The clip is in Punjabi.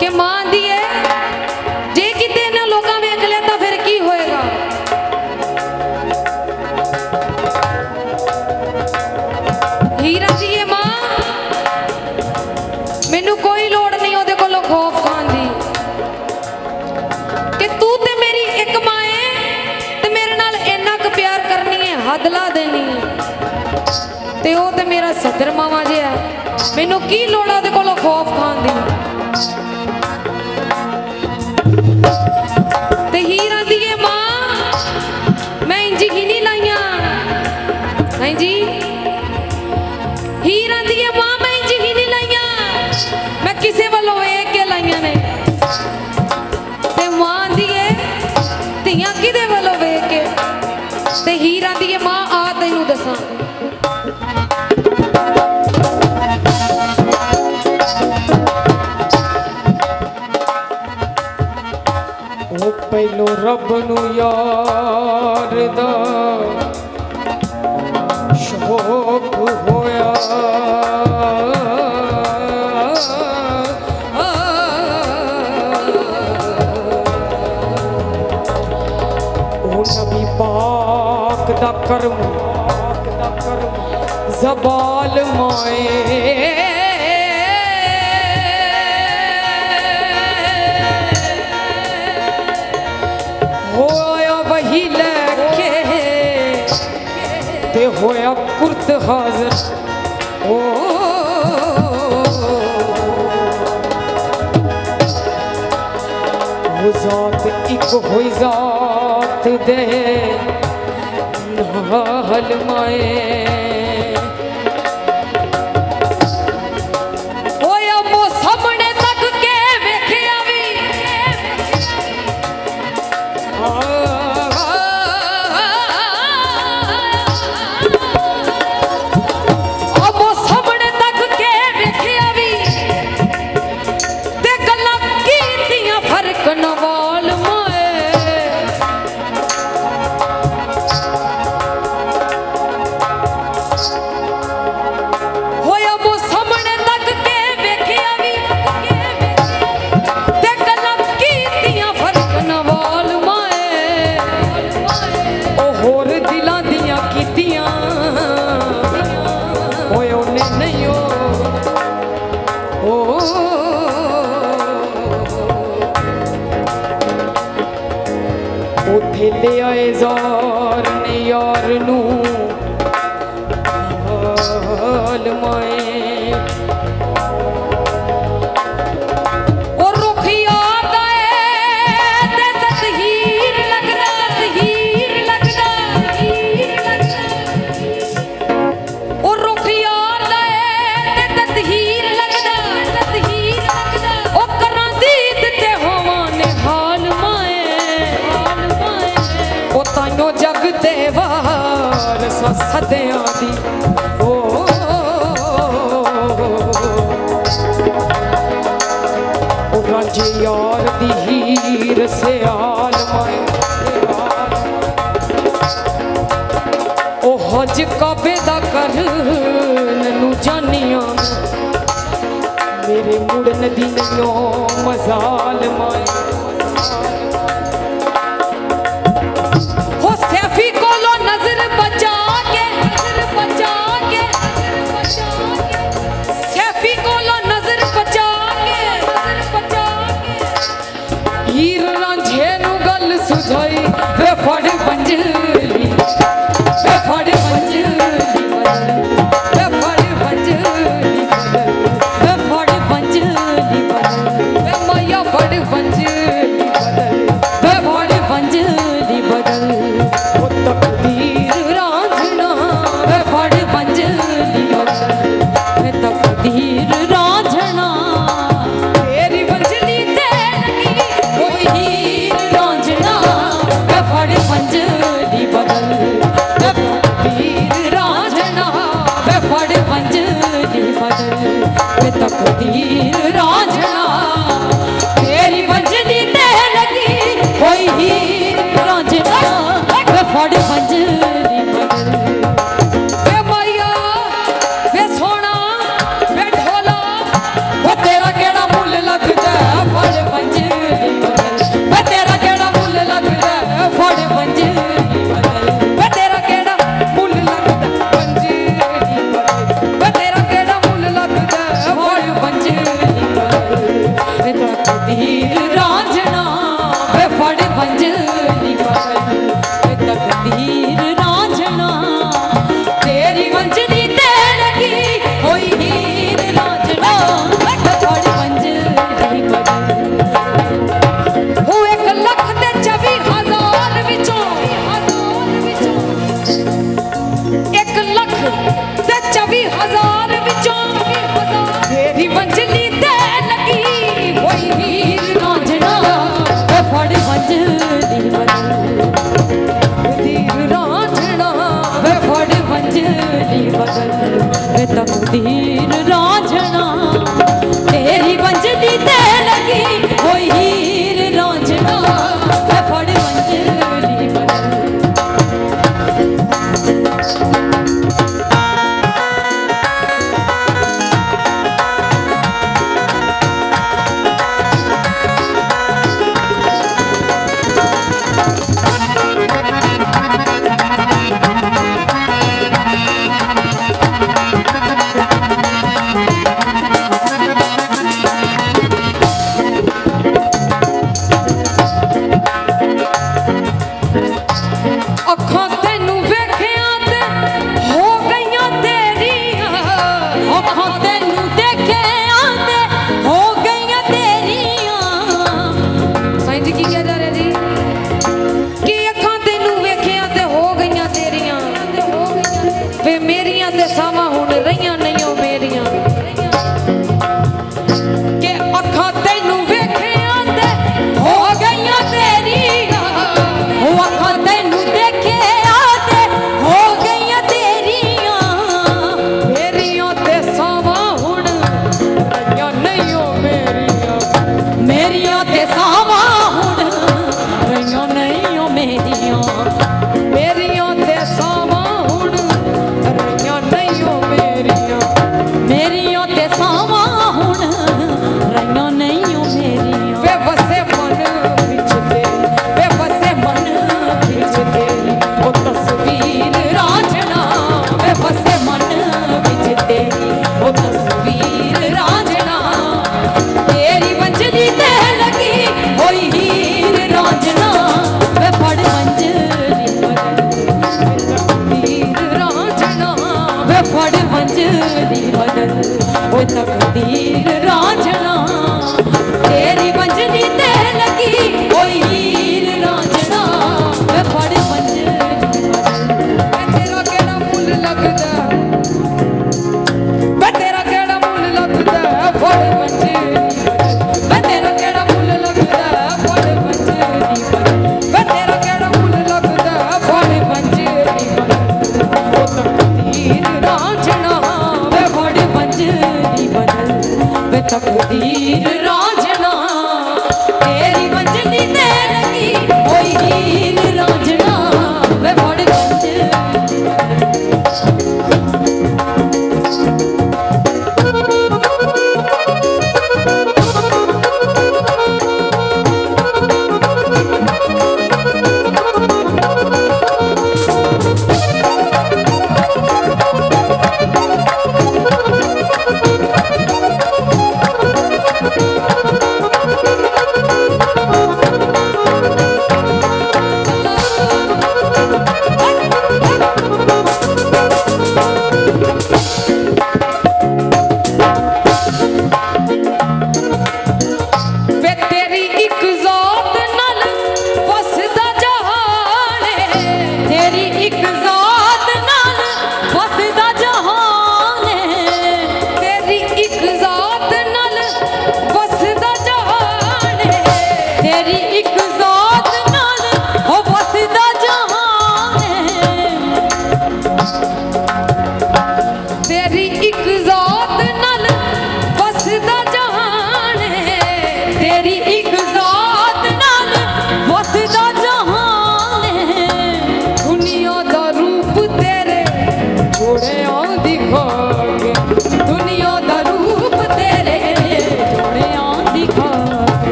ਕਿ ਮਾਂ ਦੀ ਹੈ ਜੇ ਕਿਤੇ ਇਹਨਾਂ ਲੋਕਾਂ ਵੇਖ ਲਿਆ ਤਾਂ ਫਿਰ ਕੀ ਹੋਏਗਾ? ਹੀਰਾ ਜੀ ਇਹ ਮਾਂ, ਮੈਨੂੰ ਕੋਈ ਲੋੜ ਨਹੀਂ ਉਹਦੇ ਕੋਲੋਂ ਖੌਫ ਖਾਣ ਦੀ। ਕਿ ਤੂੰ ਤੇ ਮੇਰੀ ਇੱਕ ਮਾਂ ਹੈ ਤੇ ਮੇਰੇ ਨਾਲ ਇੰਨਾ ਕੁ ਪਿਆਰ ਕਰਨੀ ਹੈ ਹੱਦ ਲਾ ਦੇਣੀ ਹੈ ਤੇ ਉਹ ਤੇ ਮੇਰਾ ਸਦਰ ਮਾਵਾ ਜਿਹਾ। ਮੈਨੂੰ ਕੀ ਲੋੜ ਆ ਉਹਦੇ ਕੋਲੋਂ ਖੌਫ ਖਾਣ ਦੀ? ਤੇ ਹੀਰਾ ਦੀ ਇਹ ਮਾਂ ਆ ਤੈਨੂੰ ਦੱਸਾਂ। ਉਹ ਪਹਿਲੋਂ ਰੱਬ ਨੂੰ ਯਾਰ ਦਾ ਸ਼ੌਕ ਹੋਇਆ। ਪਾਕ ਦਾ ਕਰਮ ਜ਼ਬਾਲ ਮਾਏ ਹੋਇਆ ਵਹੀ ਲੈ ਕੇ ਤੇ ਹੋਇਆ ਕੁਰਤ ਹਾਜ਼ਰ ਓ ਉਹ ਜ਼ਾਤ ਇੱਕ ঢলময়ে ਉਹ ਹੋਰ ਉਹ ਕਾਬੇ ਦਾ ਕਰਨ ਨੂੰ ਜਾਨੀਆਂ ਮੇਰੇ ਮੁੜਨ ਦੀ ਮਜ਼ਾਲ ਮਾਈ तपती राजा Jagadam.